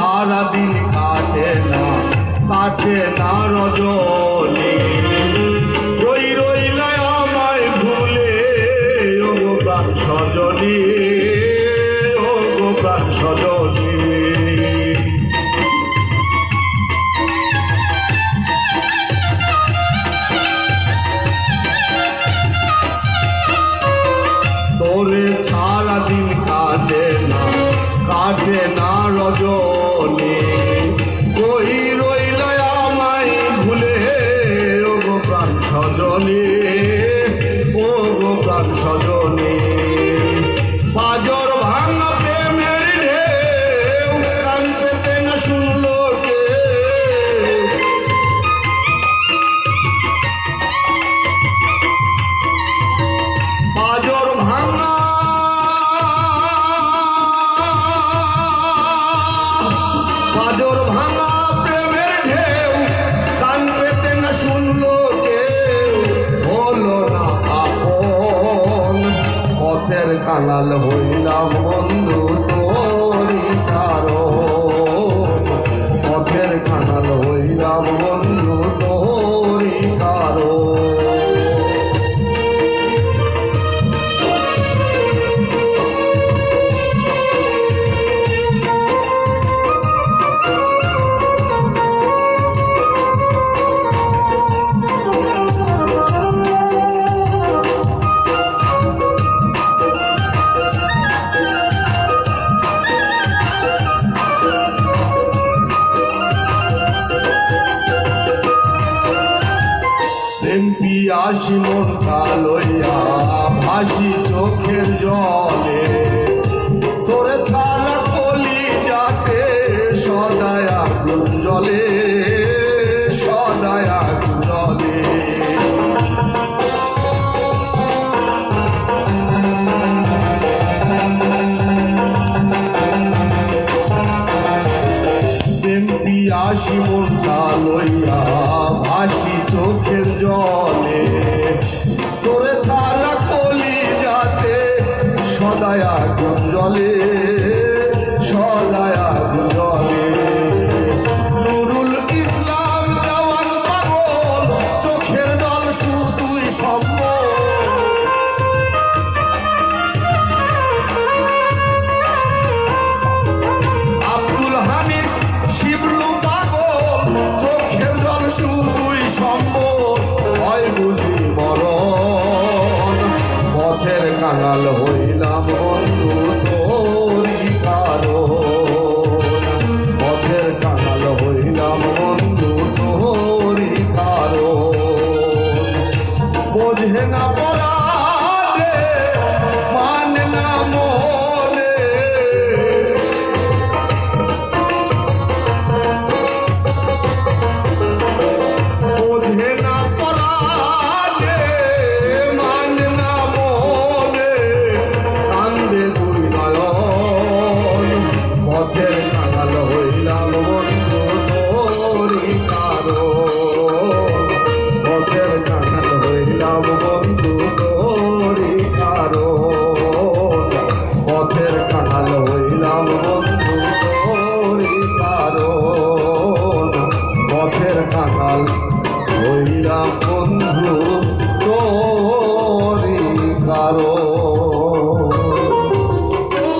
সারাদিন কাটে না কাটে না রজনী। রই রইলে আমায় ভুলে ও প্রাণ সজনী। কাটে না রজনী। কই রইলায় আমায় ভুলে? রোগ প্রাণ সজনী কাঙাল হইলাম বন্ধু মনটা লইয়া ভাসি চোখের জলে। সম্ভব হয় বুঝি মরণ। পথের কাঙাল হই দিলাম কারও পথের কাঠাল হইলাম বন্ধু।